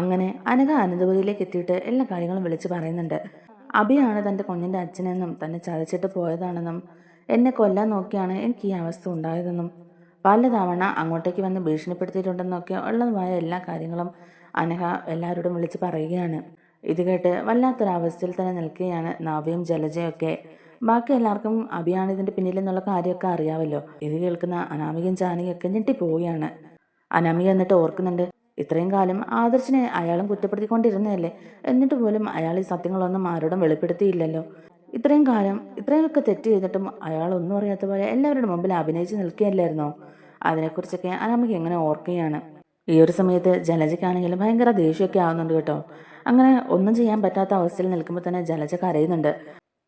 അങ്ങനെ അനഘ അനന്തപുരിയിലേക്ക് എത്തിയിട്ട് എല്ലാ കാര്യങ്ങളും വിളിച്ച് പറയുന്നുണ്ട്. അഭിയാണ് തന്റെ കുഞ്ഞിന്റെ അച്ഛനെന്നും തന്നെ ചതച്ചിട്ട് പോയതാണെന്നും എന്നെ കൊല്ലാൻ നോക്കിയാണ് എനിക്ക് ഈ അവസ്ഥ ഉണ്ടായതെന്നും പലതവണ അങ്ങോട്ടേക്ക് വന്ന് ഭീഷണിപ്പെടുത്തിയിട്ടുണ്ടെന്നൊക്കെ ഉള്ളതുമായ എല്ലാ കാര്യങ്ങളും അനഘ എല്ലാവരോടും വിളിച്ച് പറയുകയാണ്. ഇത് കേട്ട് വല്ലാത്തൊരവസ്ഥയിൽ തന്നെ നിൽക്കുകയാണ് നവ്യയും ജലജയൊക്കെ ബാക്കി എല്ലാവർക്കും അഭിയാണ് ഇതിന്റെ പിന്നിലെന്നുള്ള കാര്യമൊക്കെ അറിയാമല്ലോ. ഇത് കേൾക്കുന്ന അനാമികയും ജാനകിയൊക്കെ ഞെട്ടിപ്പോവുകയാണ്. അനാമിക എന്നിട്ട് ഓർക്കുന്നുണ്ട് ഇത്രയും കാലം ആദർശിനെ അയാളും കുറ്റപ്പെടുത്തിക്കൊണ്ടിരുന്നതല്ലേ? എന്നിട്ട് പോലും അയാൾ ഈ സത്യങ്ങളൊന്നും ആരോടും വെളിപ്പെടുത്തിയില്ലല്ലോ. ഇത്രയും കാലം ഇത്രയൊക്കെ തെറ്റ് ചെയ്തിട്ടും അയാൾ ഒന്നും അറിയാത്ത പോലെ എല്ലാവരുടെ മുമ്പിൽ അഭിനയിച്ച് നിൽക്കുകയല്ലായിരുന്നോ? അതിനെക്കുറിച്ചൊക്കെ അനാമിക എങ്ങനെ ഓർക്കുകയാണ്? ഈ ഒരു സമയത്ത് ജലജയ്ക്കാണെങ്കിലും ഭയങ്കര ദേഷ്യമൊക്കെ ആവുന്നുണ്ട് കേട്ടോ. അങ്ങനെ ഒന്നും ചെയ്യാൻ പറ്റാത്ത അവസ്ഥയിൽ നിൽക്കുമ്പോൾ തന്നെ ജലജ കരയുന്നുണ്ട്.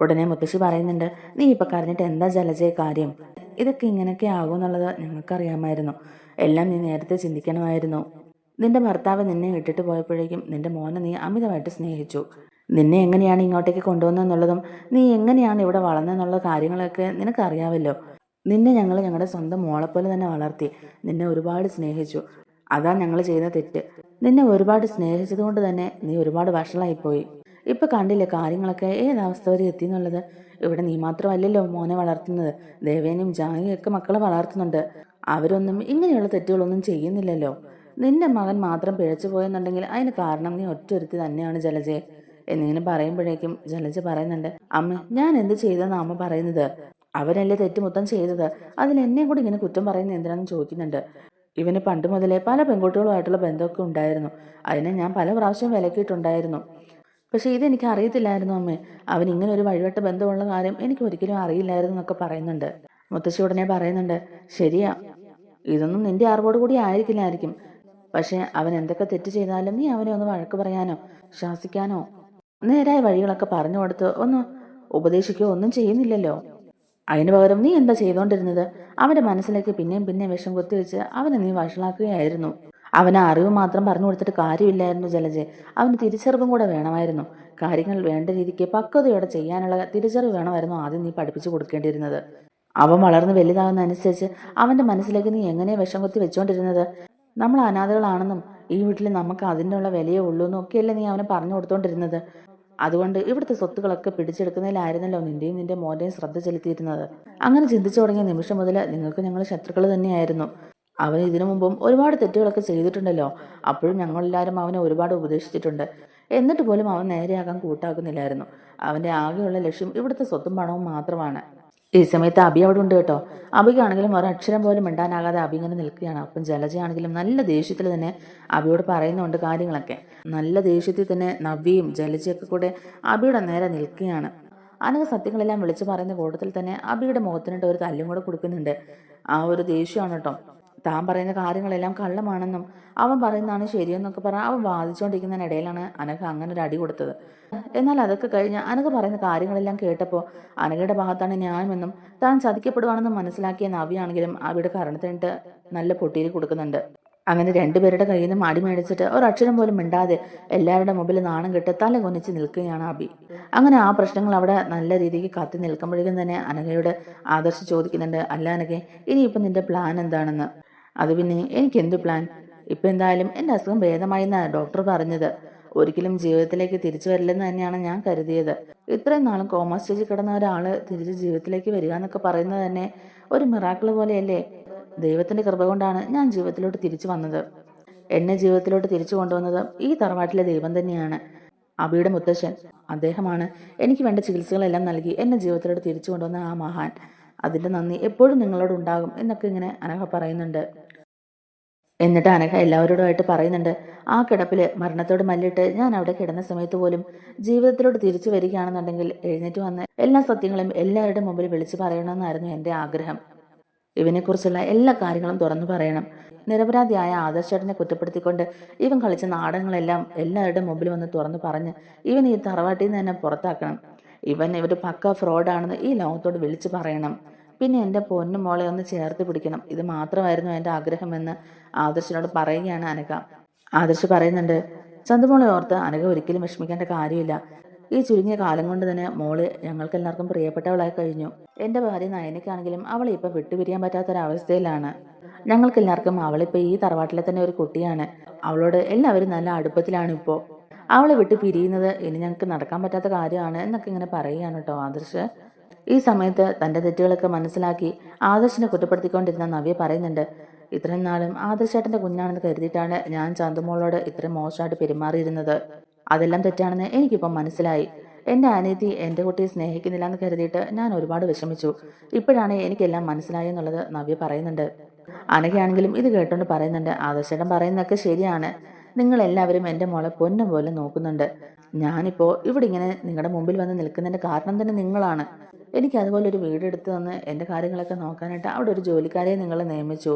ഉടനെ മുത്തശ്ശി പറയുന്നുണ്ട് നീ ഇപ്പം കരഞ്ഞിട്ട് എന്താ ജലജയ കാര്യം? ഇതൊക്കെ ഇങ്ങനെയൊക്കെ ആകുമെന്നുള്ളത് ഞങ്ങൾക്കറിയാമായിരുന്നു. എല്ലാം നീ നേരത്തെ ചിന്തിക്കണമായിരുന്നു. നിന്റെ ഭർത്താവ് നിന്നെ ഇട്ടിട്ട് പോയപ്പോഴേക്കും നിന്റെ മോനെ നീ അമിതമായിട്ട് സ്നേഹിച്ചു. നിന്നെ എങ്ങനെയാണ് ഇങ്ങോട്ടേക്ക് കൊണ്ടുവന്നെന്നുള്ളതും നീ എങ്ങനെയാണ് ഇവിടെ വളർന്നെന്നുള്ള കാര്യങ്ങളൊക്കെ നിനക്കറിയാമല്ലോ നിന്നെ ഞങ്ങൾ ഞങ്ങളുടെ സ്വന്തം മോളെപ്പോലെ തന്നെ വളർത്തി. നിന്നെ ഒരുപാട് സ്നേഹിച്ചു. അതാ ഞങ്ങൾ ചെയ്ത തെറ്റ്. നിന്നെ ഒരുപാട് സ്നേഹിച്ചതുകൊണ്ട് തന്നെ നീ ഒരുപാട് വഷളായിപ്പോയി. ഇപ്പൊ കണ്ടില്ലേ കാര്യങ്ങളൊക്കെ ഏതവസ്ഥ വരെ എത്തി എന്നുള്ളത്? ഇവിടെ നീ മാത്രമല്ലല്ലോ മോനെ വളർത്തുന്നത്. ദേവേനും ജാനകിയും ഒക്കെ മക്കളെ വളർത്തുന്നുണ്ട്. അവരൊന്നും ഇങ്ങനെയുള്ള തെറ്റുകളൊന്നും ചെയ്യുന്നില്ലല്ലോ. നിന്റെ മകൻ മാത്രം പിഴച്ചു പോയെന്നുണ്ടെങ്കിൽ അതിന് കാരണം നീ ഒറ്റൊരുത്തി തന്നെയാണ് ജലജയെ. എന്നിങ്ങനെ പറയുമ്പോഴേക്കും ജലജ പറയുന്നുണ്ട് അമ്മ ഞാൻ എന്ത് ചെയ്തെന്ന് അമ്മ പറയുന്നത്? അവനല്ലേ തെറ്റുമുത്തം ചെയ്തത്? അതിലെന്നെ കൂടി ഇങ്ങനെ കുറ്റം പറയുന്നത് എന്തിനാണെന്ന് ചോദിക്കുന്നുണ്ട്. ഇവന് പണ്ട് മുതലേ പല പെൺകുട്ടികളുമായിട്ടുള്ള ബന്ധമൊക്കെ ഉണ്ടായിരുന്നു. അതിനെ ഞാൻ പല പ്രാവശ്യം വിലക്കിയിട്ടുണ്ടായിരുന്നു. പക്ഷേ ഇതെനിക്ക് അറിയത്തില്ലായിരുന്നു അമ്മേ. അവൻ ഇങ്ങനെ ഒരു വഴിവട്ട ബന്ധമുള്ള കാര്യം എനിക്ക് ഒരിക്കലും അറിയില്ലായിരുന്നു എന്നൊക്കെ പറയുന്നുണ്ട്. മുത്തശ്ശി ഉടനെ പറയുന്നുണ്ട് ശരിയാ ഇതൊന്നും നിന്റെ അറിവോട് കൂടി ആയിരിക്കില്ലായിരിക്കും. പക്ഷേ അവൻ എന്തൊക്കെ തെറ്റ് ചെയ്താലും നീ അവനെ ഒന്ന് വഴക്ക് പറയാനോ ശാസിക്കാനോ നേരായ വഴികളൊക്കെ പറഞ്ഞു കൊടുത്ത് ഒന്ന് ഉപദേശിക്കുകയോ ഒന്നും ചെയ്യുന്നില്ലല്ലോ. അതിന് പകരം നീ എന്താ ചെയ്തുകൊണ്ടിരുന്നത് അവന്റെ മനസ്സിലേക്ക് പിന്നെയും പിന്നെയും വിഷം കുത്തിവെച്ച് അവനെ നീ വഷളാക്കുകയായിരുന്നു. അവന് അറിവ് മാത്രം പറഞ്ഞു കൊടുത്തിട്ട് കാര്യമില്ലായിരുന്നു ജലജെ. അവന് തിരിച്ചറിവും കൂടെ വേണമായിരുന്നു. കാര്യങ്ങൾ വേണ്ട രീതിക്ക് പക്വതയോടെ ചെയ്യാനുള്ള തിരിച്ചറിവ് വേണമായിരുന്നു ആദ്യം നീ പഠിപ്പിച്ചു കൊടുക്കേണ്ടിയിരുന്നത്. അവൻ വളർന്ന് വലുതാകുന്ന അനുസരിച്ച് അവന്റെ മനസ്സിലേക്ക് നീ എങ്ങനെ വിഷം കുത്തി വെച്ചുകൊണ്ടിരുന്നത് നമ്മൾ അനാഥകളാണെന്നും ഈ വീട്ടിൽ നമുക്ക് അതിനുള്ള വിലയേ ഉള്ളൂ എന്നും ഒക്കെയല്ലേ നീ അവനെ പറഞ്ഞു കൊടുത്തോണ്ടിരുന്നത്? അതുകൊണ്ട് ഇവിടുത്തെ സ്വത്തുക്കളൊക്കെ പിടിച്ചെടുക്കുന്നതിലായിരുന്നല്ലോ നിന്റെയും നിന്റെ മോന്റെയും ശ്രദ്ധ ചെലുത്തിയിരുന്നത്. അങ്ങനെ ചിന്തിച്ചു തുടങ്ങിയ നിമിഷം മുതൽ നിങ്ങൾക്ക് ഞങ്ങൾ ശത്രുക്കൾ തന്നെയായിരുന്നു. അവൻ ഇതിനു മുമ്പും ഒരുപാട് തെറ്റുകളൊക്കെ ചെയ്തിട്ടുണ്ടല്ലോ. അപ്പോഴും ഞങ്ങളെല്ലാവരും അവനെ ഒരുപാട് ഉപദേശിച്ചിട്ടുണ്ട്. എന്നിട്ട് പോലും അവൻ നേരെയാകാൻ കൂട്ടാക്കുന്നില്ലായിരുന്നു. അവന്റെ ആകെയുള്ള ലക്ഷ്യം ഇവിടുത്തെ സ്വത്തും പണവും മാത്രമാണ്. ഈ സമയത്ത് അബി അവിടെ ഉണ്ട് കേട്ടോ അബിക്കാണെങ്കിലും ഒരക്ഷരം പോലും മിണ്ടാനാകാതെ അബി ഇങ്ങനെ നിൽക്കുകയാണ്. അപ്പം ജലജയാണെങ്കിലും നല്ല ദേഷ്യത്തിൽ തന്നെ അബിയോട് പറയുന്നുണ്ട് കാര്യങ്ങളൊക്കെ. നല്ല ദേഷ്യത്തിൽ തന്നെ നവിയും ജലജയൊക്കെ കൂടെ അബിയുടെ നേരെ നിൽക്കുകയാണ്. അനക സത്യങ്ങളെല്ലാം വിളിച്ചു പറയുന്ന കൂട്ടത്തിൽ തന്നെ അബിയുടെ മുഖത്തിനിട്ട് ഒരു തല്ലും കൂടെ കൊടുക്കുന്നുണ്ട്. ആ ഒരു ദേഷ്യമാണ് കേട്ടോ. താൻ പറയുന്ന കാര്യങ്ങളെല്ലാം കള്ളമാണെന്നും അവൻ പറയുന്നതാണ് ശരിയെന്നൊക്കെ പറഞ്ഞ് അവൻ വാദിച്ചുകൊണ്ടിരിക്കുന്നതിനിടയിലാണ് അനഘ അങ്ങനെ ഒരു അടി കൊടുത്തത്. എന്നാൽ അതൊക്കെ കഴിഞ്ഞ് അനഘ പറയുന്ന കാര്യങ്ങളെല്ലാം കേട്ടപ്പോൾ അനഘയുടെ ഭാഗത്താണ് ന്യായമെന്നും താൻ ചതിക്കപ്പെടുവാണെന്നും മനസ്സിലാക്കിയ നവിയാണെങ്കിലും അവിടെ കരണത്തിനിട്ട് നല്ല പൊട്ടിയിൽ കൊടുക്കുന്നുണ്ട്. അങ്ങനെ രണ്ടുപേരുടെ കയ്യിൽ നിന്ന് മാടി മേടിച്ചിട്ട് ഒരക്ഷരം പോലും മിണ്ടാതെ എല്ലാവരുടെ മുമ്പിൽ നാണം കെട്ട് തല കൊന്നിച്ച് നിൽക്കുകയാണ് അബി അങ്ങനെ ആ പ്രശ്നങ്ങൾ അവിടെ നല്ല രീതിക്ക് കത്തി നിൽക്കുമ്പോഴേക്കും തന്നെ അനഘയോട് ആദർശ് ചോദിക്കുന്നുണ്ട് അല്ല അനഘെ ഇനിയിപ്പം നിന്റെ പ്ലാൻ എന്താണെന്ന്? അത് പിന്നെ എനിക്ക് എന്തു പ്ലാൻ ഇപ്പം എന്തായാലും എന്റെ അസുഖം ഭേദമായി എന്നാണ് ഡോക്ടർ പറഞ്ഞത്. ഒരിക്കലും ജീവിതത്തിലേക്ക് തിരിച്ചു വരില്ലെന്ന് തന്നെയാണ് ഞാൻ കരുതിയത്. ഇത്രയും നാളും കോമ സ്റ്റേജിൽ കിടന്ന ഒരാൾ തിരിച്ച് ജീവിതത്തിലേക്ക് വരിക എന്നൊക്കെ പറയുന്നത് തന്നെ ഒരു മിറാക്കിൾ പോലെയല്ലേ? ദൈവത്തിന്റെ കൃപ കൊണ്ടാണ് ഞാൻ ജീവിതത്തിലോട്ട് തിരിച്ചു വന്നത്. എന്നെ ജീവിതത്തിലോട്ട് തിരിച്ചു കൊണ്ടുവന്നത് ഈ തറവാട്ടിലെ ദൈവം തന്നെയാണ്. അബിയുടെ മുത്തശ്ശൻ. അദ്ദേഹമാണ് എനിക്ക് വേണ്ട ചികിത്സകളെല്ലാം നൽകി എന്നെ ജീവിതത്തിലോട്ട് തിരിച്ചു കൊണ്ടുവന്ന ആ മഹാൻ. അതിന്റെ നന്ദി എപ്പോഴും നിങ്ങളോട് ഉണ്ടാകും എന്നൊക്കെ ഇങ്ങനെ അനഹ പറയുന്നുണ്ട്. എന്നിട്ട് അനഘ എല്ലാവരോടുമായിട്ട് പറയുന്നുണ്ട് ആ കിടപ്പിൽ മരണത്തോട് മല്ലിട്ട് ഞാൻ അവിടെ കിടന്ന സമയത്ത് പോലും ജീവിതത്തിലോട്ട് തിരിച്ചു വരികയാണെന്നുണ്ടെങ്കിൽ എഴുന്നേറ്റ് വന്ന് എല്ലാ സത്യങ്ങളും എല്ലാവരുടെ മുമ്പിൽ വിളിച്ചു പറയണമെന്നായിരുന്നു എന്റെ ആഗ്രഹം. ഇവനെക്കുറിച്ചുള്ള എല്ലാ കാര്യങ്ങളും തുറന്നു പറയണം. നിരപരാധിയായ ആദർശേട്ടനെ കുറ്റപ്പെടുത്തിക്കൊണ്ട് ഇവൻ കളിച്ച നാടകങ്ങളെല്ലാം എല്ലാവരുടെ മുമ്പിൽ വന്ന് തുറന്നു പറഞ്ഞ് ഇവൻ ഈ തറവാട്ടിൽ നിന്ന് തന്നെ പുറത്താക്കണം. ഇവൻ ഇവർ പക്ക ഫ്രോഡാണെന്ന് ഈ ലോകത്തോട് വിളിച്ചു പറയണം. പിന്നെ എന്റെ പൊന്നു മോളെ ഒന്ന് ചേർത്ത് പിടിക്കണം. ഇത് മാത്രമായിരുന്നു എന്റെ ആഗ്രഹമെന്ന് ആദർശിനോട് പറയുകയാണ് അനഘ. ആദർശ് പറയുന്നുണ്ട് ചന്തുമോളെ ഓർത്ത് അനഘ ഒരിക്കലും വിഷമിക്കേണ്ട കാര്യമില്ല. ഈ ചുരുങ്ങിയ കാലം കൊണ്ട് തന്നെ മോൾ ഞങ്ങൾക്കെല്ലാവർക്കും പ്രിയപ്പെട്ടവളായി കഴിഞ്ഞു. എന്റെ ഭാര്യ നയനയ്ക്കാണെങ്കിലും അവളെ ഇപ്പം വിട്ടുപിരിയാൻ പറ്റാത്തൊരവസ്ഥയിലാണ്. ഞങ്ങൾക്കെല്ലാവർക്കും അവളിപ്പോൾ ഈ തറവാട്ടിലെ തന്നെ ഒരു കുട്ടിയാണ്. അവളോട് എല്ലാവരും നല്ല അടുപ്പത്തിലാണ് ഇപ്പോൾ അവളെ വിട്ട് പിരിയുന്നത് ഇനി ഞങ്ങൾക്ക് നടക്കാൻ പറ്റാത്ത കാര്യമാണ് എന്നൊക്കെ ഇങ്ങനെ പറയുകയാണ് കേട്ടോ ആദർശ്. ഈ സമയത്ത് തന്റെ തെറ്റുകളൊക്കെ മനസ്സിലാക്കി ആദർശിനെ കുറ്റപ്പെടുത്തിക്കൊണ്ടിരുന്ന നവ്യ പറയുന്നുണ്ട് ഇത്രയും നാളും ആദർശേട്ടന്റെ കുഞ്ഞാണെന്ന് കരുതിയിട്ടാണ് ഞാൻ ചന്തുമോളോട് ഇത്രയും മോശമായിട്ട് പെരുമാറിയിരുന്നത്. അതെല്ലാം തെറ്റാണെന്ന് എനിക്കിപ്പം മനസ്സിലായി. എന്റെ അനീതി എന്റെ കുട്ടിയെ സ്നേഹിക്കുന്നില്ല എന്ന് കരുതിയിട്ട് ഞാൻ ഒരുപാട് വിഷമിച്ചു. ഇപ്പോഴാണ് എനിക്കെല്ലാം മനസ്സിലായി എന്നുള്ളത് നവ്യ പറയുന്നുണ്ട്. അനഘയാണെങ്കിലും ഇത് കേട്ടോണ്ട് പറയുന്നുണ്ട് ആദർശേട്ടൻ പറയുന്നതൊക്കെ ശരിയാണ്. നിങ്ങളെല്ലാവരും എന്റെ മോളെ പൊന്നും പോലെ നോക്കുന്നുണ്ട്. ഞാനിപ്പോൾ ഇവിടെ ഇങ്ങനെ നിങ്ങളുടെ മുമ്പിൽ വന്ന് നിൽക്കുന്നതിന്റെ കാരണം തന്നെ നിങ്ങളാണ്. എനിക്ക് അതുപോലെ ഒരു വീടെടുത്ത് തന്ന് എന്റെ കാര്യങ്ങളൊക്കെ നോക്കാനായിട്ട് അവിടെ ഒരു ജോലിക്കാരെ നിങ്ങൾ നിയമിച്ചു.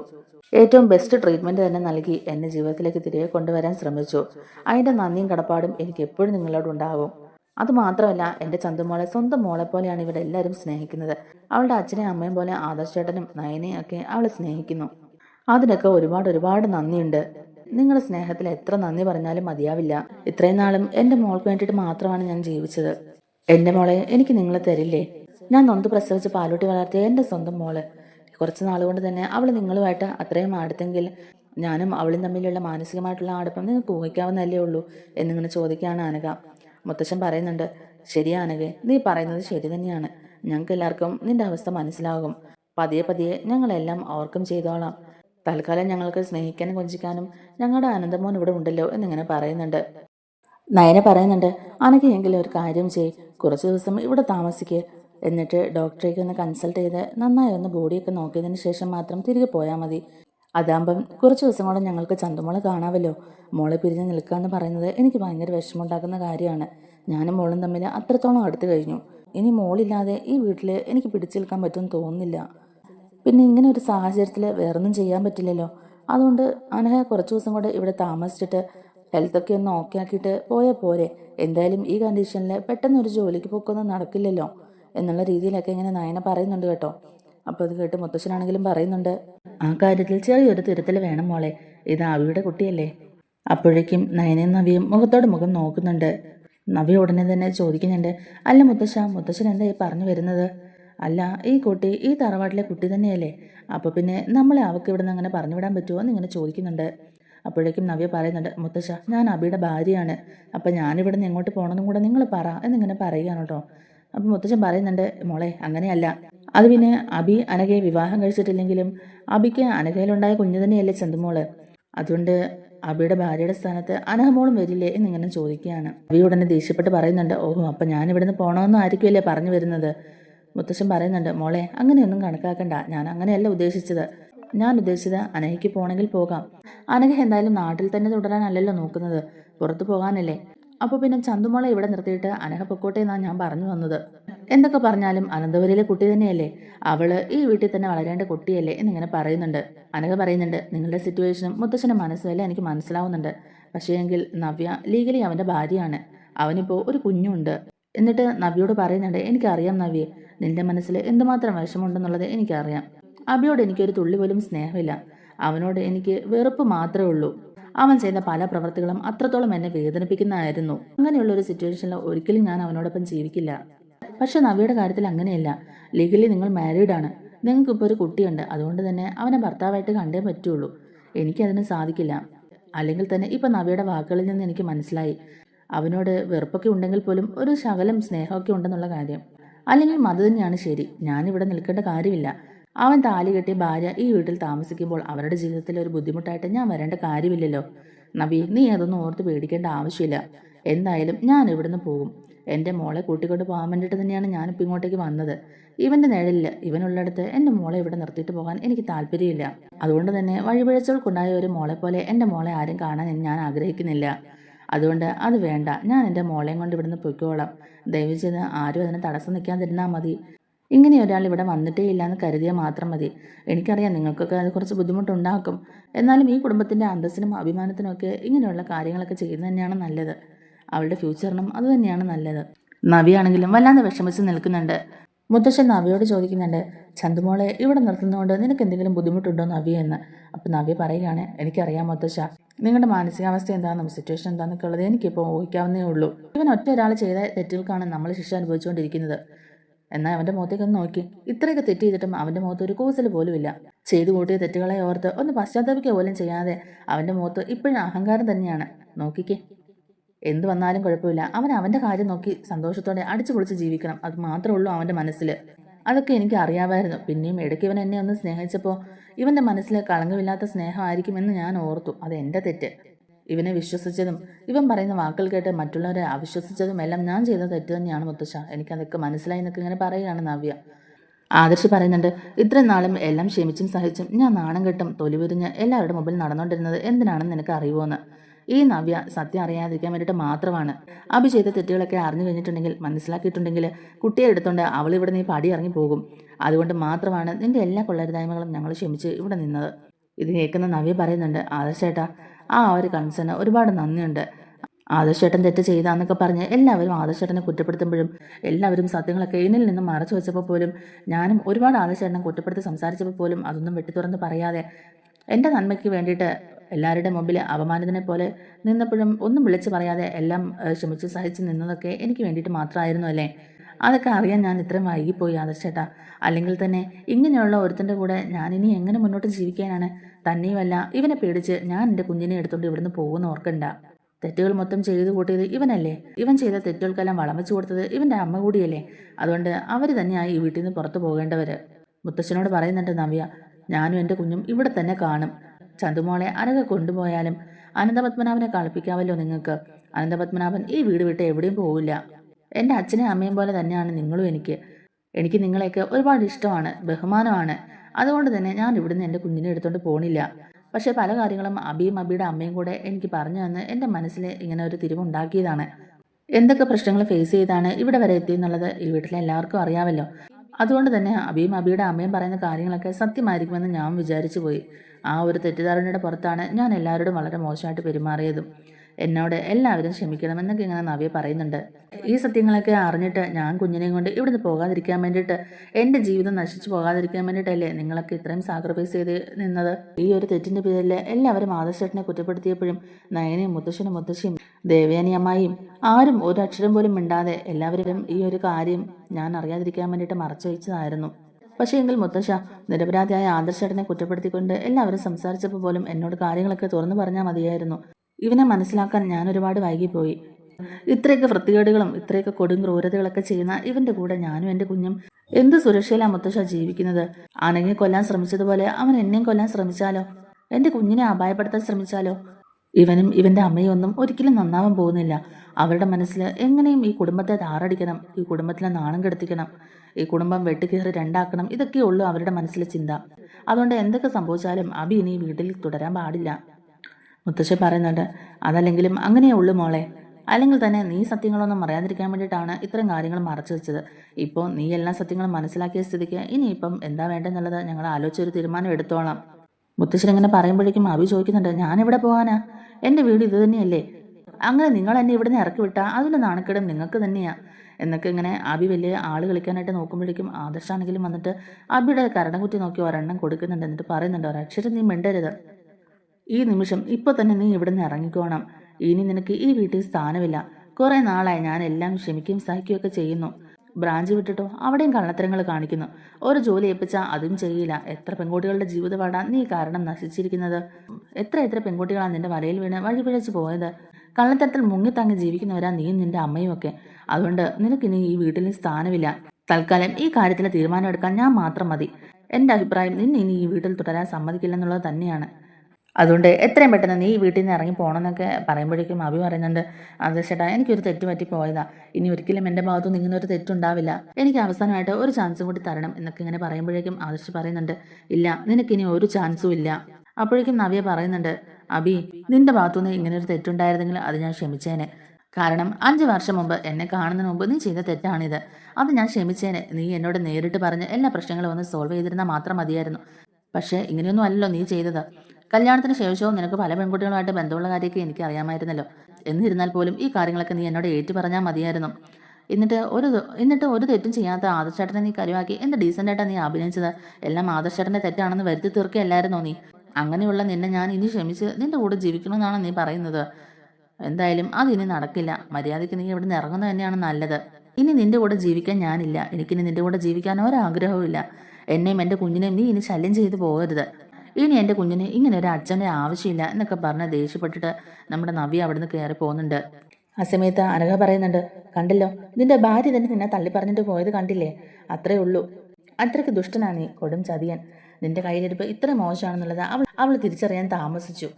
ഏറ്റവും ബെസ്റ്റ് ട്രീറ്റ്മെന്റ് തന്നെ നൽകി എന്റെ ജീവിതത്തിലേക്ക് തിരികെ കൊണ്ടുവരാൻ ശ്രമിച്ചു. അതിന്റെ നന്ദിയും കടപ്പാടും എനിക്ക് എപ്പോഴും നിങ്ങളോട് നിങ്ങളോടുണ്ടാകും അതുമാത്രമല്ല എന്റെ ചന്തുമോളെ സ്വന്തം മോളെ പോലെയാണ് ഇവിടെ എല്ലാവരും സ്നേഹിക്കുന്നത്. അവളുടെ അച്ഛനെയും അമ്മയും പോലെ ആദർശേട്ടനും നയനെയും ഒക്കെ അവളെ സ്നേഹിക്കുന്നു. അതിനൊക്കെ ഒരുപാട് ഒരുപാട് നന്ദിയുണ്ട്. നിങ്ങളുടെ സ്നേഹത്തിൽ എത്ര നന്ദി പറഞ്ഞാലും മതിയാവില്ല. ഇത്രയും നാളും എന്റെ മോൾക്ക് വേണ്ടിയിട്ട് മാത്രമാണ് ഞാൻ ജീവിച്ചത്. എന്റെ മോളെ എനിക്ക് നിങ്ങളെ തരില്ലേ? ഞാൻ നൊന്ത് പ്രസവിച്ച് പാലൂട്ടി വളർത്തിയ എന്റെ സ്വന്തം മോൾ. കുറച്ച് നാളുകൊണ്ട് തന്നെ അവൾ നിങ്ങളുമായിട്ട് അത്രയും അടുത്തെങ്കിൽ ഞാനും അവളും തമ്മിലുള്ള മാനസികമായിട്ടുള്ള അടുപ്പം നിങ്ങൾക്ക് ഊഹിക്കാവുന്നതല്ലേ ഉള്ളൂ എന്നിങ്ങനെ ചോദിക്കുകയാണ് അനക മുത്തശ്ശൻ പറയുന്നുണ്ട് ശരിയാ അനഘെ നീ പറയുന്നത് ശരി തന്നെയാണ്. ഞങ്ങൾക്ക് എല്ലാവർക്കും നിന്റെ അവസ്ഥ മനസ്സിലാകും. പതിയെ പതിയെ ഞങ്ങളെല്ലാം ഓർക്കും ചെയ്തോളാം. തൽക്കാലം ഞങ്ങൾക്ക് സ്നേഹിക്കാനും കൊഞ്ചിക്കാനും ഞങ്ങളുടെ അനന്തമോൻ ഇവിടെ ഉണ്ടല്ലോ എന്നിങ്ങനെ പറയുന്നുണ്ട്. നയന പറയുന്നുണ്ട് അനഘയെങ്കിലും ഒരു കാര്യം ചെയ് കുറച്ച് ദിവസം ഇവിടെ താമസിക്ക്. എന്നിട്ട് ഡോക്ടറേക്ക് ഒന്ന് കൺസൾട്ട് ചെയ്ത് നന്നായി ഒന്ന് ബോഡിയൊക്കെ നോക്കിയതിന് ശേഷം മാത്രം തിരികെ പോയാൽ മതി. അതാകുമ്പം കുറച്ച് ദിവസം കൂടെ ഞങ്ങൾക്ക് ചന്തുമോളെ കാണാമല്ലോ മോളെ പിരിഞ്ഞ് നിൽക്കുക എന്ന് പറയുന്നത് എനിക്ക് ഭയങ്കര വിഷമമുണ്ടാക്കുന്ന കാര്യമാണ്. ഞാനും മോളും തമ്മിൽ അത്രത്തോളം അടുത്ത് കഴിഞ്ഞു. ഇനി മോളില്ലാതെ ഈ വീട്ടിൽ എനിക്ക് പിടിച്ചു നിൽക്കാൻ പറ്റുമെന്ന് തോന്നുന്നില്ല. പിന്നെ ഇങ്ങനെ ഒരു സാഹചര്യത്തിൽ വേറൊന്നും ചെയ്യാൻ പറ്റില്ലല്ലോ. അതുകൊണ്ട് അനഹ കുറച്ച് ദിവസം കൂടെ ഇവിടെ താമസിച്ചിട്ട് ഹെൽത്തൊക്കെ ഒന്ന് ഓക്കെ ആക്കിയിട്ട് പോയാൽ പോരെ. എന്തായാലും ഈ കണ്ടീഷനിൽ പെട്ടെന്ന് ഒരു ജോലിക്ക് പോക്കൊന്നും നടക്കില്ലല്ലോ. എന്നുള്ള രീതിയിലൊക്കെ ഇങ്ങനെ നയന പറയുന്നുണ്ട് കേട്ടോ. അപ്പോൾ അത് കേട്ട് മുത്തശ്ശനാണെങ്കിലും പറയുന്നുണ്ട്. ആ കാര്യത്തിൽ ചെറിയൊരു തിരുത്തൽ വേണം മോളെ. ഇത് ആവിയുടെ കുട്ടിയല്ലേ. അപ്പോഴേക്കും നയനയും നവിയും മുഖത്തോട് മുഖം നോക്കുന്നുണ്ട്. നവി ഉടനെ തന്നെ ചോദിക്കുന്നുണ്ട്. അല്ല മുത്തശ്ശ മുത്തശ്ശൻ എന്താ ഈ പറഞ്ഞു വരുന്നത്? അല്ല ഈ കുട്ടി ഈ തറവാട്ടിലെ കുട്ടി തന്നെയല്ലേ. അപ്പോൾ പിന്നെ നമ്മളെ അവൾക്ക് ഇവിടെ നിന്ന് അങ്ങനെ പറഞ്ഞു വിടാൻ പറ്റുമോ എന്ന് ഇങ്ങനെ ചോദിക്കുന്നുണ്ട്. അപ്പോഴേക്കും നവ്യ പറയുന്നുണ്ട് മുത്തശ്ശ ഞാൻ അബിയുടെ ഭാര്യയാണ്. അപ്പം ഞാനിവിടെ നിന്ന് എങ്ങോട്ട് പോകണമെന്നും കൂടെ നിങ്ങൾ പറ എന്നിങ്ങനെ പറയുകയാണ് കേട്ടോ. അപ്പം മുത്തച്ഛൻ പറയുന്നുണ്ട് മോളെ അങ്ങനെയല്ല. അത് പിന്നെ അബി അനഘയെ വിവാഹം കഴിച്ചിട്ടില്ലെങ്കിലും അബിക്ക് അനഘയിലുണ്ടായ കുഞ്ഞു തന്നെയല്ലേ ചന്തുമോൾ. അതുകൊണ്ട് അബിയുടെ ഭാര്യയുടെ സ്ഥാനത്ത് അനഹമോളും വരില്ലേ എന്നിങ്ങനെ ചോദിക്കുകയാണ്. അബി ഉടനെ ദേഷ്യപ്പെട്ട് പറയുന്നുണ്ട് ഓഹോ അപ്പം ഞാൻ ഇവിടുന്ന് പോകണമെന്നും ആയിരിക്കുമല്ലേ പറഞ്ഞു വരുന്നത്? മുത്തശ്ശൻ പറയുന്നുണ്ട് മോളെ അങ്ങനെയൊന്നും കണക്കാക്കണ്ട. ഞാൻ അങ്ങനെയല്ല ഉദ്ദേശിച്ചത്. ഞാൻ ഉദ്ദേശിച്ചത് അനഘയ്ക്ക് പോകണമെങ്കിൽ പോകാം. അനഘ എന്തായാലും നാട്ടിൽ തന്നെ തുടരാനല്ലല്ലോ നോക്കുന്നത്. പുറത്തു പോകാനല്ലേ. അപ്പോൾ പിന്നെ ചന്തുമോളെ ഇവിടെ നിർത്തിയിട്ട് അനഹ പൊക്കോട്ടെ എന്നാണ് ഞാൻ പറഞ്ഞു വന്നത്. എന്തൊക്കെ പറഞ്ഞാലും അനന്തപുരിയിലെ കുട്ടി തന്നെയല്ലേ? അവൾ ഈ വീട്ടിൽ തന്നെ വളരേണ്ട കുട്ടിയല്ലേ എന്നിങ്ങനെ പറയുന്നുണ്ട്. അനഘ പറയുന്നുണ്ട് നിങ്ങളുടെ സിറ്റുവേഷനും മുത്തച്ഛന്റെ മനസ്സും എനിക്ക് മനസ്സിലാവുന്നുണ്ട്. പക്ഷേ എങ്കിൽ നവ്യ ലീഗലി അവന്റെ ഭാര്യയാണ്. അവനിപ്പോൾ ഒരു കുഞ്ഞുണ്ട്. എന്നിട്ട് നവ്യോട് പറയുന്നുണ്ട് എനിക്കറിയാം നവ്യെ നിന്റെ മനസ്സിൽ എന്തുമാത്രം വിഷമമുണ്ടെന്നുള്ളത് എനിക്കറിയാം. അബിയോട് എനിക്കൊരു തുള്ളി പോലും സ്നേഹമില്ല. അവനോട് എനിക്ക് വെറുപ്പ് മാത്രമേ ഉള്ളൂ. അവൻ ചെയ്യുന്ന പല പ്രവർത്തികളും അത്രത്തോളം എന്നെ വേദനിപ്പിക്കുന്നതായിരുന്നു. അങ്ങനെയുള്ള ഒരു സിറ്റുവേഷനിൽ ഒരിക്കലും ഞാൻ അവനോടൊപ്പം ജീവിക്കില്ല. പക്ഷെ നവിയുടെ കാര്യത്തിൽ അങ്ങനെയല്ല. ലീഗലി നിങ്ങൾ മാരീഡ് ആണ്. നിങ്ങൾക്കിപ്പോൾ ഒരു കുട്ടിയുണ്ട്. അതുകൊണ്ട് തന്നെ അവനെ ഭർത്താവായിട്ട് കണ്ടേ പറ്റുള്ളൂ. എനിക്കതിന് സാധിക്കില്ല. അല്ലെങ്കിൽ തന്നെ ഇപ്പം നവിയുടെ വാക്കുകളിൽ നിന്ന് എനിക്ക് മനസ്സിലായി. അവനോട് വെറുപ്പൊക്കെ ഉണ്ടെങ്കിൽ പോലും ഒരു ശകലം സ്നേഹമൊക്കെ ഉണ്ടെന്നുള്ള കാര്യം. അല്ലെങ്കിൽ മത തന്നെയാണ് ശരി. ഞാനിവിടെ നിൽക്കേണ്ട കാര്യമില്ല. അവൻ താലി കെട്ടിയ ഭാര്യ ഈ വീട്ടിൽ താമസിക്കുമ്പോൾ അവരുടെ ജീവിതത്തിൽ ഒരു ബുദ്ധിമുട്ടായിട്ട് ഞാൻ വരേണ്ട കാര്യമില്ലല്ലോ. നബി നീ അതൊന്നും ഓർത്ത് പേടിക്കേണ്ട ആവശ്യമില്ല. എന്തായാലും ഞാൻ ഇവിടുന്ന് പോകും. എന്റെ മോളെ കൂട്ടിക്കൊണ്ട് പോകാൻ വേണ്ടിയിട്ട് തന്നെയാണ് ഞാനിപ്പോൾ ഇങ്ങോട്ടേക്ക് വന്നത്. ഇവന്റെ നിഴലിൽ ഇവനുള്ളിടത്ത് എന്റെ മോളെ ഇവിടെ നിർത്തിയിട്ട് പോകാൻ എനിക്ക് താല്പര്യമില്ല. അതുകൊണ്ട് തന്നെ വഴിപിഴച്ചുകൾക്കുണ്ടായ ഒരു മോളെ പോലെ എന്റെ മോളെ ആരും കാണാൻ ഞാൻ ആഗ്രഹിക്കുന്നില്ല. അതുകൊണ്ട് അത് വേണ്ട. ഞാൻ എന്റെ മോളെയും കൊണ്ട് ഇവിടുന്ന് പൊയ്ക്കോളാം. ദയവ് ചെയ്ത് ആരും അതിനെ തടസ്സം നിൽക്കാതിരുന്നാൽ മതി. ഇങ്ങനെ ഒരാൾ ഇവിടെ വന്നിട്ടേ ഇല്ല എന്ന് കരുതിയാൽ മാത്രം മതി. എനിക്കറിയാം നിങ്ങൾക്കൊക്കെ അത് കുറച്ച് ബുദ്ധിമുട്ടുണ്ടാക്കും. എന്നാലും ഈ കുടുംബത്തിന്റെ അന്തസ്സിനും അഭിമാനത്തിനും ഒക്കെ ഇങ്ങനെയുള്ള കാര്യങ്ങളൊക്കെ ചെയ്യുന്നത് തന്നെയാണ് നല്ലത്. അവളുടെ ഫ്യൂച്ചറിനും അതുതന്നെയാണ് നല്ലത്. നവിയാണെങ്കിലും വല്ലാതെ വിഷമിച്ച് നിൽക്കുന്നുണ്ട്. മുത്തശ്ശൻ നവിയോട് ചോദിക്കുന്നുണ്ട് ചന്തുമോളെ ഇവിടെ നിർത്തുന്നതുകൊണ്ട് നിനക്ക് എന്തെങ്കിലും ബുദ്ധിമുട്ടുണ്ടോ നവി എന്ന്? അപ്പം നവി പറയുകയാണ് എനിക്കറിയാം മുത്തശ്ശ. നിങ്ങളുടെ മാനസികാവസ്ഥ എന്താണെന്നും സിറ്റുവേഷൻ എന്താണെന്നൊക്കെ ഉള്ളത് എനിക്കിപ്പോൾ ഊഹിക്കാവുന്നേ ഉള്ളൂ. ഇവൻ ഒറ്റ ഒരാൾ ചെയ്ത തെറ്റുകൾക്കാണ് നമ്മൾ ശിക്ഷ അനുഭവിച്ചുകൊണ്ടിരിക്കുന്നത്. എന്നാൽ അവന്റെ മുഖത്തേക്കൊന്ന് നോക്കി. ഇത്രയൊക്കെ തെറ്റ് ചെയ്തിട്ടും അവന്റെ മുഖത്ത് ഒരു കൂസൽ പോലും ഇല്ല. ചെയ്തു കൂട്ടിയ തെറ്റുകളെ ഓർത്ത് ഒന്ന് പശ്ചാത്തപിക്കുക പോലും ചെയ്യാതെ അവന്റെ മുഖത്ത് ഇപ്പോഴും അഹങ്കാരം തന്നെയാണ്. നോക്കിക്കേ. എന്ത് വന്നാലും കുഴപ്പമില്ല. അവൻ അവന്റെ കാര്യം നോക്കി സന്തോഷത്തോടെ അടിച്ചു പൊളിച്ച് ജീവിക്കണം. അത് മാത്രമേ ഉള്ളൂ അവന്റെ മനസ്സിൽ. അതൊക്കെ എനിക്ക് അറിയാമായിരുന്നു. പിന്നെയും ഇടയ്ക്ക് ഇവൻ എന്നെ ഒന്ന് സ്നേഹിച്ചപ്പോൾ ഇവന്റെ മനസ്സിൽ കളങ്കമില്ലാത്ത സ്നേഹമായിരിക്കുമെന്ന് ഞാൻ ഓർത്തു. അത് എന്റെ തെറ്റ്. ഇവനെ വിശ്വസിച്ചതും ഇവൻ പറയുന്ന വാക്കുകൾ കേട്ട് മറ്റുള്ളവരെ അവിശ്വസിച്ചതും എല്ലാം ഞാൻ ചെയ്ത തെറ്റ് തന്നെയാണ് മുത്തശ്ശ. എനിക്കതൊക്കെ മനസ്സിലായി എന്നൊക്കെ ഇങ്ങനെ പറയുകയാണ് നവ്യ. ആദർശ് പറയുന്നുണ്ട് ഇത്രയും നാളും എല്ലാം ക്ഷമിച്ചും സഹിച്ചും ഞാൻ നാണം കെട്ടും തൊലിവിരിഞ്ഞ് എല്ലാവരുടെ മുമ്പിൽ നടന്നുകൊണ്ടിരുന്നത് എന്തിനാണെന്ന് നിനക്ക് അറിയുമോന്ന് ഈ നവ്യ സത്യം അറിയാതിരിക്കാൻ വേണ്ടിയിട്ട് മാത്രമാണ്. അഭി ചെയ്ത തെറ്റുകളൊക്കെ അറിഞ്ഞു കഴിഞ്ഞിട്ടുണ്ടെങ്കിൽ മനസ്സിലാക്കിയിട്ടുണ്ടെങ്കിൽ കുട്ടിയെ എടുത്തുകൊണ്ട് അവൾ ഇവിടെ നീ പടി ഇറങ്ങി പോകും. അതുകൊണ്ട് മാത്രമാണ് നിന്റെ എല്ലാ കൊള്ളരുതായ്മകളും ഞങ്ങൾ ക്ഷമിച്ച് ഇവിടെ നിന്നത്. ഇത് കേൾക്കുന്ന നവ്യ പറയുന്നുണ്ട് ആദർശേട്ടാ ആ ഒരു കൺസേൺ. ഒരുപാട് നന്ദിയുണ്ട്. ആദർശേട്ടൻ തെറ്റ് ചെയ്താന്നൊക്കെ പറഞ്ഞ് എല്ലാവരും ആദർശേട്ടനെ കുറ്റപ്പെടുത്തുമ്പോഴും എല്ലാവരും സത്യങ്ങളൊക്കെ എന്നിൽ നിന്ന് മറച്ചു വെച്ചപ്പോൾ പോലും ഞാനും ഒരുപാട് ആദർശേട്ടനെ കുറ്റപ്പെടുത്തി സംസാരിച്ചപ്പോൾ പോലും അതൊന്നും വെട്ടിത്തുറന്ന് പറയാതെ എന്റെ നന്മയ്ക്ക് വേണ്ടിയിട്ട് എല്ലാവരുടെ മുമ്പിൽ അപമാനത്തിനെ പോലെ നിന്നപ്പോഴും ഒന്നും വിളിച്ചു പറയാതെ എല്ലാം ക്ഷമിച്ച് സഹിച്ച് നിന്നതൊക്കെ എനിക്ക് വേണ്ടിയിട്ട് മാത്രമായിരുന്നു അല്ലേ? അതൊക്കെ അറിയാൻ ഞാൻ ഇത്രയും വൈകിപ്പോയി ആദർശേട്ടാ. അല്ലെങ്കിൽ തന്നെ ഇങ്ങനെയുള്ള ഒരുത്തിന്റെ കൂടെ ഞാൻ ഇനി എങ്ങനെ മുന്നോട്ട് ജീവിക്കാനാണ് തന്നെയുമല്ല ഇവനെ പേടിച്ച് ഞാൻ എന്റെ കുഞ്ഞിനെ എടുത്തുകൊണ്ട് ഇവിടുന്ന് പോകുന്ന ഓർക്കണ്ട. തെറ്റുകൾ മൊത്തം ചെയ്തു കൂട്ടിയത് ഇവനല്ലേ? ഇവൻ ചെയ്ത തെറ്റുകൾക്കെല്ലാം വളം കൊടുത്തത് ഇവന്റെ അമ്മ കൂടിയല്ലേ? അതുകൊണ്ട് അവർ തന്നെയായി ഈ വീട്ടിൽ നിന്ന് പുറത്തു പോകേണ്ടവർ മുത്തശ്ശനോട് പറയുന്നുണ്ട് നവ്യ ഞാനും എന്റെ കുഞ്ഞും ഇവിടെ തന്നെ കാണും. ചന്തുമോളെ അരകെ കൊണ്ടുപോയാലും അനന്തപത്മനാഭനെ കളിപ്പിക്കാമല്ലോ നിങ്ങൾക്ക്. അനന്തപത്മനാഭൻ ഈ വീട് വിട്ട് എവിടെയും പോവില്ല. എന്റെ അച്ഛനെയും അമ്മയും പോലെ തന്നെയാണ് നിങ്ങളും എനിക്ക്. എനിക്ക് നിങ്ങളെയൊക്കെ ഒരുപാട് ഇഷ്ടമാണ് ബഹുമാനമാണ്. അതുകൊണ്ട് തന്നെ ഞാൻ ഇവിടുന്ന് എന്റെ കുഞ്ഞിനെ എടുത്തുകൊണ്ട് പോണില്ല. പക്ഷേ പല കാര്യങ്ങളും അബിയും അബിയുടെ അമ്മയും കൂടെ എനിക്ക് പറഞ്ഞു തന്ന് എന്റെ മനസ്സിൽ ഇങ്ങനെ ഒരു തിരിവുണ്ടാക്കിയതാണ്. എന്തൊക്കെ പ്രശ്നങ്ങൾ ഫേസ് ചെയ്താണ് ഇവിടെ വരെ എത്തിയെന്നുള്ളത് ഈ വീട്ടിലെ എല്ലാവർക്കും അറിയാമല്ലോ. അതുകൊണ്ട് തന്നെ അബിയും അബിയുടെ അമ്മയും പറയുന്ന കാര്യങ്ങളൊക്കെ സത്യമായിരിക്കുമെന്ന് ഞാൻ വിചാരിച്ചു പോയി. ആ ഒരു തെറ്റിദ്ധാരണയുടെ പുറത്താണ് ഞാൻ എല്ലാവരോടും വളരെ മോശമായിട്ട് പെരുമാറിയതും. എന്നോട് എല്ലാവരും ക്ഷമിക്കണമെന്നൊക്കെ ഇങ്ങനെ നവ്യ പറയുന്നുണ്ട്. ഈ സത്യങ്ങളൊക്കെ അറിഞ്ഞിട്ട് ഞാൻ കുഞ്ഞിനെയും കൊണ്ട് ഇവിടുന്ന് പോകാതിരിക്കാൻ വേണ്ടിയിട്ട് എന്റെ ജീവിതം നശിച്ചു പോകാതിരിക്കാൻ വേണ്ടിയിട്ടല്ലേ നിങ്ങളൊക്കെ ഇത്രയും സാക്രിഫൈസ് ചെയ്ത് നിന്നത്? ഈ ഒരു തെറ്റിന്റെ പേരിൽ എല്ലാവരും ആദർശേട്ടനെ കുറ്റപ്പെടുത്തിയപ്പോഴും നയനയും മുത്തശ്ശനും മുത്തശ്ശിയും ദേവയാനി ആരും ഒരു അക്ഷരം പോലും മിണ്ടാതെ എല്ലാവരും ഈ ഒരു കാര്യം ഞാൻ അറിയാതിരിക്കാൻ വേണ്ടിയിട്ട് മറച്ചു വെച്ചതായിരുന്നു. പക്ഷേ എങ്കിൽ മുത്തശ്ശ നിരപരാധിയായ ആദർശേട്ടനെ കുറ്റപ്പെടുത്തിക്കൊണ്ട് എല്ലാവരും സംസാരിച്ചപ്പോൾ പോലും എന്നോട് കാര്യങ്ങളൊക്കെ തുറന്നു പറഞ്ഞാൽ മതിയായിരുന്നു. ഇവനെ മനസ്സിലാക്കാൻ ഞാൻ ഒരുപാട് വൈകിപ്പോയി. ഇത്രയൊക്കെ വൃത്തികേടുകളും ഇത്രയൊക്കെ കൊടും ക്രൂരതകളൊക്കെ ചെയ്യുന്ന ഇവന്റെ കൂടെ ഞാനും എന്റെ കുഞ്ഞും എന്ത് സുരക്ഷയിലാണ് മുത്തശ്ശ ജീവിക്കുന്നത്? ആണെങ്കിൽ കൊല്ലാൻ ശ്രമിച്ചതുപോലെ അവൻ എന്നെയും കൊല്ലാൻ ശ്രമിച്ചാലോ? എന്റെ കുഞ്ഞിനെ അപായപ്പെടുത്താൻ ശ്രമിച്ചാലോ? ഇവനും ഇവന്റെ അമ്മയും ഒന്നും ഒരിക്കലും നന്നാവാൻ പോകുന്നില്ല. അവരുടെ മനസ്സിൽ എങ്ങനെയും ഈ കുടുംബത്തെ താറടിക്കണം ഈ കുടുംബത്തിലെ നാണം കെടുത്തിക്കണം ഈ കുടുംബം വെട്ടിക്കേറി രണ്ടാക്കണം ഇതൊക്കെയുള്ളൂ അവരുടെ മനസ്സിലെ ചിന്ത. അതുകൊണ്ട് എന്തൊക്കെ സംഭവിച്ചാലും അബി ഇനി വീട്ടിൽ തുടരാൻ പാടില്ല. മുത്തശ്ശി പറയുന്നുണ്ട് അതല്ലെങ്കിലും അങ്ങനെയേ ഉള്ളൂ മോളെ. അല്ലെങ്കിൽ തന്നെ നീ സത്യങ്ങളൊന്നും അറിയാതിരിക്കാൻ വേണ്ടിയിട്ടാണ് ഇത്തരം കാര്യങ്ങൾ മറച്ചു വെച്ചത്. ഇപ്പോൾ നീ എല്ലാ സത്യങ്ങളും മനസ്സിലാക്കിയ സ്ഥിതിക്ക് ഇനിയിപ്പം എന്താ വേണ്ടെന്നുള്ളത് ഞങ്ങൾ ആലോചിച്ചൊരു തീരുമാനം എടുത്തോളാം. മുത്തശ്ശൻ ഇങ്ങനെ പറയുമ്പോഴേക്കും അഭി ചോദിക്കുന്നുണ്ട് ഞാൻ എവിടെ പോകാനാ എന്റെ വീട് ഇത് തന്നെയല്ലേ? അങ്ങനെ നിങ്ങൾ എന്നെ ഇവിടെ നിന്ന് ഇറക്കി വിട്ടാൽ അതിന്റെ നാണക്കേടും നിങ്ങൾക്ക് തന്നെയാ. എന്നൊക്കെ ഇങ്ങനെ അബി വലിയ ആൾ കളിക്കാനായിട്ട് നോക്കുമ്പോഴേക്കും ആദർശാണെങ്കിലും വന്നിട്ട് അബിയുടെ കരണക്കുറ്റി നോക്കി ഒരെണ്ണം കൊടുക്കുന്നുണ്ട് എന്നിട്ട് പറയുന്നുണ്ട് ഒരക്ഷരം നീ മിണ്ടരുത്. ഈ നിമിഷം ഇപ്പൊ തന്നെ നീ ഇവിടുന്ന് ഇറങ്ങിക്കോണം. ഇനി നിനക്ക് ഈ വീട്ടിൽ സ്ഥാനമില്ല. കുറെ നാളായി ഞാൻ എല്ലാം ക്ഷമിക്കുകയും സഹിക്കുകയൊക്കെ ചെയ്യുന്നു. ബ്രാഞ്ച് വിട്ടിട്ടോ? അവിടെയും കള്ളത്തരങ്ങൾ കാണിക്കുന്നു. ഒരു ജോലി ഏൽപ്പിച്ചാൽ അതും ചെയ്യില്ല. എത്ര പെൺകുട്ടികളുടെ ജീവിതപാടാ നീ കാരണം നശിച്ചിരിക്കുന്നത്? എത്ര എത്ര പെൺകുട്ടികളാണ് നിന്റെ വലയിൽ വീണ് വഴിപിഴച്ചു പോയത്? കള്ളത്തരത്തിൽ മുങ്ങിത്തങ്ങി ജീവിക്കുന്നവരാ നീയും നിന്റെ അമ്മയും ഒക്കെ. അതുകൊണ്ട് നിനക്കിനി ഈ വീട്ടിൽ സ്ഥാനമില്ല. തൽക്കാലം ഈ കാര്യത്തിൽ തീരുമാനമെടുക്കാൻ ഞാൻ മാത്രം മതി. എന്റെ അഭിപ്രായം നിന്നെ ഇനി ഈ വീട്ടിൽ തുടരാൻ സമ്മതിക്കില്ലെന്നുള്ളത് തന്നെയാണ്. അതുകൊണ്ട് എത്രയും പെട്ടെന്ന് നീ വീട്ടിൽ നിന്ന് ഇറങ്ങി പോകണമെന്നൊക്കെ പറയുമ്പോഴേക്കും അഭി പറയുന്നുണ്ട് അത് ചേട്ടാ എനിക്കൊരു തെറ്റ് പറ്റി പോയതാ. ഇനി ഒരിക്കലും എന്റെ ഭാഗത്തുനിന്ന് ഇങ്ങനെ ഒരു തെറ്റുണ്ടാവില്ല എനിക്ക് അവസാനമായിട്ട് ഒരു ചാൻസും കൂടി തരണം എന്നൊക്കെ ഇങ്ങനെ പറയുമ്പോഴേക്കും ആദർശ് പറയുന്നുണ്ട് ഇല്ല നിനക്കിനി ഒരു ചാൻസും ഇല്ല. അപ്പോഴേക്കും നവ്യ പറയുന്നുണ്ട് അബി നിന്റെ ഭാഗത്തുനിന്ന് ഇങ്ങനെ ഒരു തെറ്റുണ്ടായിരുന്നെങ്കിൽ അത് ഞാൻ ക്ഷമിച്ചേനെ. കാരണം അഞ്ച് വർഷം മുമ്പ് എന്നെ കാണുന്നതിന് മുമ്പ് നീ ചെയ്ത തെറ്റാണിത്. അത് ഞാൻ ക്ഷമിച്ചേനെ. നീ എന്നോട് നേരിട്ട് പറഞ്ഞ് എല്ലാ പ്രശ്നങ്ങളും ഒന്ന് സോൾവ് ചെയ്തിരുന്നാൽ മാത്രം മതിയായിരുന്നു. പക്ഷേ ഇങ്ങനെയൊന്നും അല്ലല്ലോ നീ ചെയ്തത്. കല്യാണത്തിന് ശേഷവും നിനക്ക് പല പെൺകുട്ടികളുമായിട്ട് ബന്ധമുള്ള കാര്യമൊക്കെ എനിക്ക് അറിയാമായിരുന്നല്ലോ എന്നിരുന്നാൽ പോലും ഈ കാര്യങ്ങളൊക്കെ നീ എന്നോട് ഏറ്റു പറഞ്ഞാൽ മതിയായിരുന്നു. എന്നിട്ട് ഒരു എന്നിട്ട് ഒരു തെറ്റും ചെയ്യാത്ത ആദർശേട്ടനെ നീ കരുവാക്കി. എന്ത് ഡീസന്റായിട്ടാണ് നീ അഭിനയിച്ചത്? എല്ലാം ആദർശേട്ടന്റെ തെറ്റാണെന്ന് വരുത്തി തീർക്കുകയല്ലായിരുന്നോ നീ? അങ്ങനെയുള്ള നിന്നെ ഞാൻ ഇനി ക്ഷമിച്ച് നിന്റെ കൂടെ ജീവിക്കണമെന്നാണ് നീ പറയുന്നത്. എന്തായാലും അതിനി നടക്കില്ല. മര്യാദയ്ക്ക് നീ ഇവിടെ നിന്ന് ഇറങ്ങുന്നത് തന്നെയാണ് നല്ലത്. ഇനി നിന്റെ കൂടെ ജീവിക്കാൻ ഞാനില്ല. എനിക്കിനി നിന്റെ കൂടെ ജീവിക്കാൻ ഒരാഗ്രഹവും ഇല്ല എന്നെയും എന്റെ കുഞ്ഞിനെയും നീ ഇനി ശല്യം ചെയ്തു പോകരുത്. ഇനി എന്റെ കുഞ്ഞിന് ഇങ്ങനെ ഒരു അച്ഛനെ ആവശ്യമില്ല എന്നൊക്കെ പറഞ്ഞ് ദേഷ്യപ്പെട്ടിട്ട് നമ്മുടെ നവ്യ അവിടുന്ന് കയറി പോകുന്നുണ്ട്. ആ സമയത്ത് അനഘ പറയുന്നുണ്ട് കണ്ടല്ലോ നിന്റെ ഭാര്യ തന്നെ നിന്നെ തള്ളി പറഞ്ഞിട്ട് പോയത് കണ്ടില്ലേ? അത്രേ ഉള്ളൂ. അത്രയ്ക്ക് ദുഷ്ടനാ നീ കൊടും ചതിയൻ. നിന്റെ കയ്യിലിരിപ്പ് ഇത്ര മോശമാണെന്നുള്ളത് അവൾ അവൾ തിരിച്ചറിയാൻ താമസിച്ചു.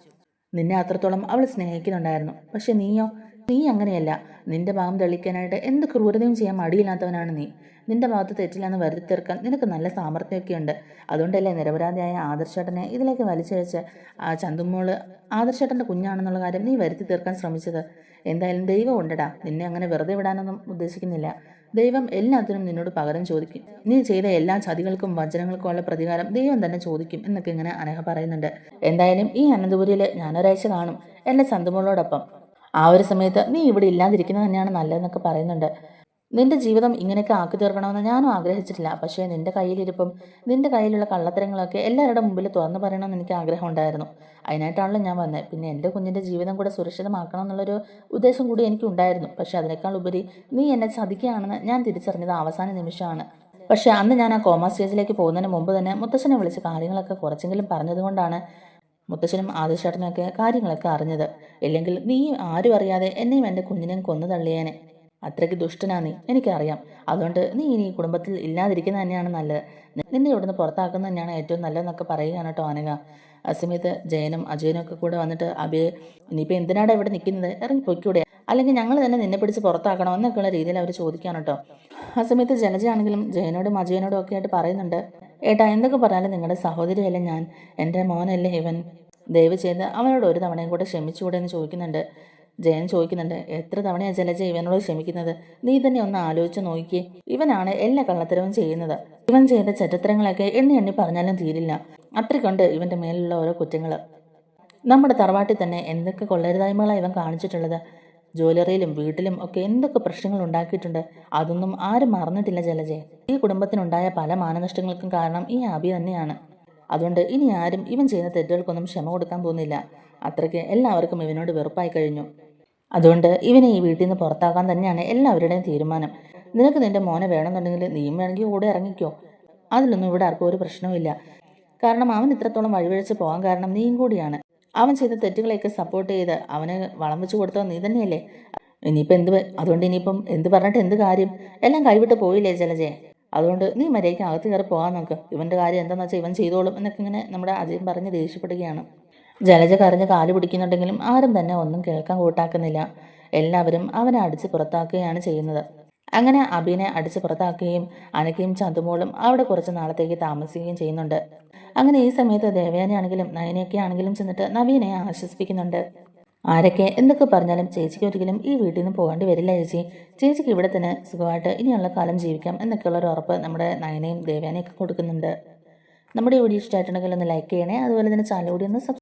നിന്നെ അത്രത്തോളം അവൾ സ്നേഹിക്കുന്നുണ്ടായിരുന്നു. പക്ഷെ നീയോ? നീ അങ്ങനെയല്ല. നിന്റെ ഭാഗം തെളിക്കാനായിട്ട് എന്ത് ക്രൂരതയും ചെയ്യാൻ മടിയില്ലാത്തവനാണ് നീ. നിന്റെ ഭാഗത്ത് തെറ്റില്ലെന്ന് വരുത്തി തീർക്കാൻ നിനക്ക് നല്ല സാമർഥ്യമൊക്കെ ഉണ്ട്. അതുകൊണ്ടല്ലേ നിരപരാധിയായ ആദർശേട്ടനെ ഇതിലേക്ക് വലിച്ചഴിച്ച് ചന്തുമോൾ ആദർശേട്ടന്റെ കുഞ്ഞാണെന്നുള്ള കാര്യം നീ വരുത്തി തീർക്കാൻ ശ്രമിച്ചത്. എന്തായാലും ദൈവം ഉണ്ടടാ. നിന്നെ അങ്ങനെ വെറുതെ വിടാനൊന്നും ഉദ്ദേശിക്കുന്നില്ല. ദൈവം എല്ലാത്തിനും നിന്നോട് പകരം ചോദിക്കും. നീ ചെയ്ത എല്ലാ ചതികൾക്കും വചനങ്ങൾക്കും ഉള്ള പ്രതികാരം ദൈവം തന്നെ ചോദിക്കും എന്നൊക്കെ ഇങ്ങനെ അനഹ പറയുന്നുണ്ട്. എന്തായാലും ഈ അനന്തപുരിയിൽ ഞാനൊരാഴ്ച കാണും. എന്റെ ചന്തുമോളോടൊപ്പം. ആ ഒരു സമയത്ത് നീ ഇവിടെ ഇല്ലാതിരിക്കുന്നത് തന്നെയാണ് നല്ലതെന്നൊക്കെ പറയുന്നുണ്ട്. നിന്റെ ജീവിതം ഇങ്ങനെയൊക്കെ ആക്കി തീർക്കണമെന്ന് ഞാനും ആഗ്രഹിച്ചിട്ടില്ല. പക്ഷേ നിന്റെ കയ്യിലിരിപ്പം നിന്റെ കയ്യിലുള്ള കള്ളത്തരങ്ങളൊക്കെ എല്ലാവരുടെ മുമ്പിൽ തുറന്നു പറയണമെന്ന് എനിക്ക് ആഗ്രഹമുണ്ടായിരുന്നു. അതിനായിട്ടാണല്ലോ ഞാൻ വന്നത് പിന്നെ എന്റെ കുഞ്ഞിന്റെ ജീവിതം കൂടെ സുരക്ഷിതമാക്കണം എന്നുള്ളൊരു ഉദ്ദേശം കൂടി എനിക്ക് ഉണ്ടായിരുന്നു പക്ഷേ അതിനേക്കാൾ ഉപരി നീ എന്നെ ചതിക്കുകയാണെന്ന് ഞാൻ തിരിച്ചറിഞ്ഞത് അവസാന നിമിഷമാണ്. പക്ഷേ അന്ന് ഞാൻ ആ കോമ സ്റ്റേജിലേക്ക് പോകുന്നതിന് മുമ്പ് തന്നെ മുത്തശ്ശനെ വിളിച്ച് കാര്യങ്ങളൊക്കെ കുറച്ചെങ്കിലും പറഞ്ഞതുകൊണ്ടാണ് മുത്തശ്ശനും ആദിശേട്ടനൊക്കെ കാര്യങ്ങളൊക്കെ അറിഞ്ഞത്. ഇല്ലെങ്കിൽ നീ ആരും അറിയാതെ എന്നെയും എന്റെ കുഞ്ഞിനെയും കൊന്നു തള്ളിയേനെ. അത്രയ്ക്ക് ദുഷ്ടനാ നീ എനിക്കറിയാം. അതുകൊണ്ട് നീ ഇനി കുടുംബത്തിൽ ഇല്ലാതിരിക്കുന്നത് തന്നെയാണ് നല്ലത്. നിന്നെ ഇവിടുന്ന് പുറത്താക്കുന്നത് തന്നെയാണ് ഏറ്റവും നല്ലതെന്നൊക്കെ പറയുകയാണ് കേട്ടോ അനഘ. ആ സമയത്ത് ജയനും അജയനും ഒക്കെ കൂടെ വന്നിട്ട് അബിയെ ഇനിയിപ്പോൾ എന്തിനാടാ ഇവിടെ നിൽക്കുന്നത്? ഇറങ്ങി പൊയ്ക്കൂടെ? അല്ലെങ്കിൽ ഞങ്ങൾ തന്നെ നിന്നെ പിടിച്ച് പുറത്താക്കണം? എന്നൊക്കെയുള്ള രീതിയിൽ അവർ ചോദിക്കുകയാണ് കേട്ടോ. ആ സമയത്ത് ജലജയാണെങ്കിലും ജയനോടും അജയനോടും ഒക്കെ ആയിട്ട് പറയുന്നുണ്ട്. ഏട്ടാ എന്തൊക്കെ പറഞ്ഞാലും നിങ്ങളുടെ സഹോദരിയല്ലേ ഞാൻ? എന്റെ മോനല്ലേ ഇവൻ? ദയവ് ചെയ്ത് അവനോട് ഒരു തവണയും കൂടെ ക്ഷമിച്ചുകൂടെ എന്ന് ചോദിക്കുന്നുണ്ട്. ജയൻ ചോദിക്കുന്നുണ്ട് എത്ര തവണയാണ് ജലജ ഇവനോട് ക്ഷമിക്കുന്നത്? നീ തന്നെ ഒന്ന് ആലോചിച്ച് നോക്കിയേ. ഇവനാണ് എല്ലാ കള്ളത്തരവും ചെയ്യുന്നത്. ഇവൻ ചെയ്ത ചരിത്രങ്ങളൊക്കെ എണ്ണി എണ്ണി പറഞ്ഞാലും തീരില്ല. അത്രയ്ക്കുണ്ട് ഇവന്റെ മേലുള്ള ഓരോ കുറ്റങ്ങൾ. നമ്മുടെ തറവാട്ടിൽ തന്നെ എന്തൊക്കെ കൊള്ളരുതായ്മകളാണ് ഇവൻ കാണിച്ചിട്ടുള്ളത്. ജ്വല്ലറിയിലും വീട്ടിലും ഒക്കെ എന്തൊക്കെ പ്രശ്നങ്ങൾ ഉണ്ടാക്കിയിട്ടുണ്ട്. അതൊന്നും ആരും മറന്നിട്ടില്ല ജലജയെ ഈ കുടുംബത്തിനുണ്ടായ പല മാനനഷ്ടങ്ങൾക്കും കാരണം ഈ ആബി തന്നെയാണ്. അതുകൊണ്ട് ഇനി ആരും ഇവൻ ചെയ്യുന്ന തെറ്റുകൾക്കൊന്നും ക്ഷമ കൊടുക്കാൻ പോകുന്നില്ല. അത്രയ്ക്ക് എല്ലാവർക്കും ഇവനോട് വെറുപ്പായി കഴിഞ്ഞു. അതുകൊണ്ട് ഇവനെ ഈ വീട്ടിൽ നിന്ന് പുറത്താക്കാൻ തന്നെയാണ് എല്ലാവരുടെയും തീരുമാനം. നിനക്ക് നിന്റെ മോനെ വേണമെന്നുണ്ടെങ്കിൽ നീയും വേണമെങ്കിൽ കൂടെ ഇറങ്ങിക്കോ. അതിലൊന്നും ഇവിടെ ആർക്കും ഒരു പ്രശ്നവുമില്ല കാരണം അവൻ ഇത്രത്തോളം വഴിവഴിച്ച് പോകാൻ കാരണം നീയും കൂടിയാണ്. അവൻ ചെയ്ത തെറ്റുകളെയൊക്കെ സപ്പോർട്ട് ചെയ്ത് അവന് വളം വെച്ച് കൊടുത്തോ നീ തന്നെയല്ലേ? ഇനിയിപ്പോൾ എന്ത് അതുകൊണ്ട് ഇനിയിപ്പം എന്ത് പറഞ്ഞിട്ട് എന്ത് കാര്യം? എല്ലാം കൈവിട്ട് പോയില്ലേ ജലജയെ? അതുകൊണ്ട് നീ മര്യാദയ്ക്ക് അകത്ത് കയറി പോകാൻ നോക്ക്. ഇവന്റെ കാര്യം എന്താണെന്ന് വെച്ചാൽ ഇവൻ ചെയ്തോളും എന്നൊക്കെ ഇങ്ങനെ നമ്മുടെ അജയൻ പറഞ്ഞ് ദേഷ്യപ്പെടുകയാണ്. ജലജ കരഞ്ഞ് കാൽ പിടിക്കുന്നുണ്ടെങ്കിലും ആരും തന്നെ ഒന്നും കേൾക്കാൻ കൂട്ടാക്കുന്നില്ല. എല്ലാവരും അവനെ അടിച്ച് പുറത്താക്കുകയാണ് ചെയ്യുന്നത്. അങ്ങനെ അബിനെ അടിച്ച് പുറത്താക്കുകയും അനക്കയും ചന്തുമോളും അവിടെ കുറച്ച് നാളത്തേക്ക് താമസിക്കുകയും ചെയ്യുന്നുണ്ട്. അങ്ങനെ ഈ സമയത്ത് ദേവയാനിയാണെങ്കിലും നയനയൊക്കെ ആണെങ്കിലും ചെന്നിട്ട് നവീനെ ആശ്വസിപ്പിക്കുന്നുണ്ട്. ആരൊക്കെ? എന്തൊക്കെ പറഞ്ഞാലും ചേച്ചിക്ക് ഒരിക്കലും ഈ വീട്ടിൽ നിന്ന് പോകേണ്ടി വരില്ല ചേച്ചി. ചേച്ചിക്ക് ഇവിടെ തന്നെ സുഖമായിട്ട് ഇനിയുള്ള കാലം ജീവിക്കാം എന്നൊക്കെയുള്ള ഒരു ഉറപ്പ് നമ്മുടെ നയനയും ദേവയാനെയൊക്കെ കൊടുക്കുന്നുണ്ട്. നമ്മുടെ വീഡിയോ ഇഷ്ടമായിട്ടുണ്ടെങ്കിൽ ഒന്ന് ലൈക്ക് ചെയ്യണേ. അതുപോലെ തന്നെ ചാനൽ കൂടി ഒന്ന്